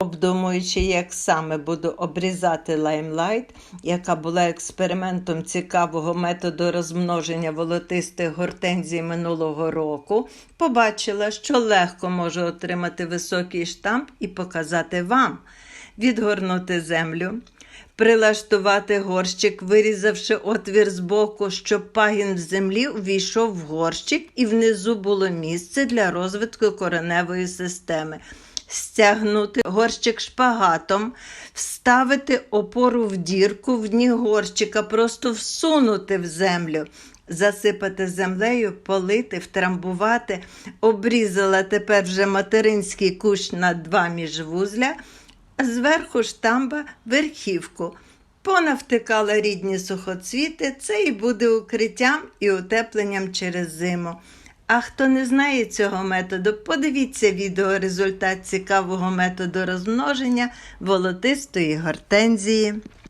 Обдумуючи, як саме буду обрізати лаймлайт, яка була експериментом цікавого методу розмноження волотистих гортензій минулого року, побачила, що легко можу отримати високий штамп і показати вам, відгорнути землю. Прилаштувати горщик, вирізавши отвір з боку, щоб пагін в землі увійшов в горщик і внизу було місце для розвитку кореневої системи. Стягнути горщик шпагатом, вставити опору в дірку в дні горщика, просто всунути в землю, засипати землею, полити, втрамбувати. Обрізала тепер вже материнський кущ на два міжвузля, зверху штамба верхівку. Понавтикала рідні сухоцвіти, це і буде укриттям і утепленням через зиму. А хто не знає цього методу, подивіться відео результат цікавого методу розмноження волотистої гортензії.